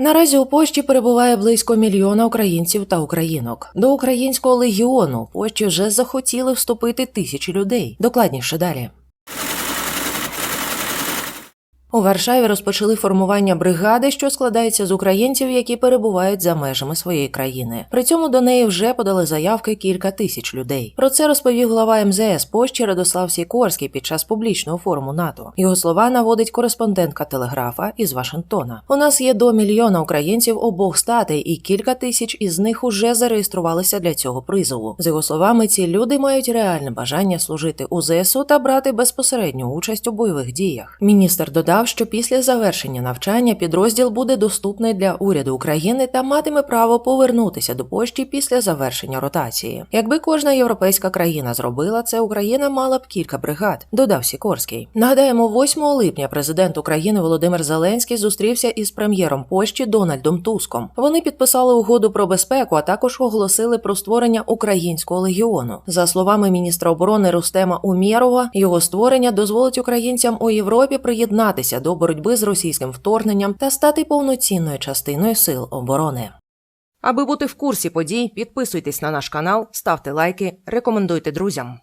Наразі у Польщі перебуває близько мільйона українців та українок. До українського легіону Польщі вже захотіли вступити тисячі людей. Докладніше далі. У Варшаві розпочали формування бригади, що складається з українців, які перебувають за межами своєї країни. При цьому до неї вже подали заявки кілька тисяч людей. Про це розповів глава МЗС Польщі Радослав Сікорський під час публічного форуму НАТО. Його слова наводить кореспондентка телеграфа із Вашингтона. У нас є до мільйона українців обох статей, і кілька тисяч із них уже зареєструвалися для цього призову. З його словами, ці люди мають реальне бажання служити у ЗСУ та брати безпосередню участь у бойових діях. Міністр додав, що після завершення навчання підрозділ буде доступний для уряду України та матиме право повернутися до пошті після завершення ротації. Якби кожна європейська країна зробила це, Україна мала б кілька бригад, додав Сікорський. Нагадаємо, 8 липня президент України Володимир Зеленський зустрівся із прем'єром Польщі Дональдом Туском. Вони підписали угоду про безпеку, а також оголосили про створення українського легіону. За словами міністра оборони Рустема Умєрова, його створення дозволить українцям у Європі приєднатися до боротьби з російським вторгненням та стати повноцінною частиною сил оборони. Аби бути в курсі подій, підписуйтесь на наш канал, ставте лайки, рекомендуйте друзям.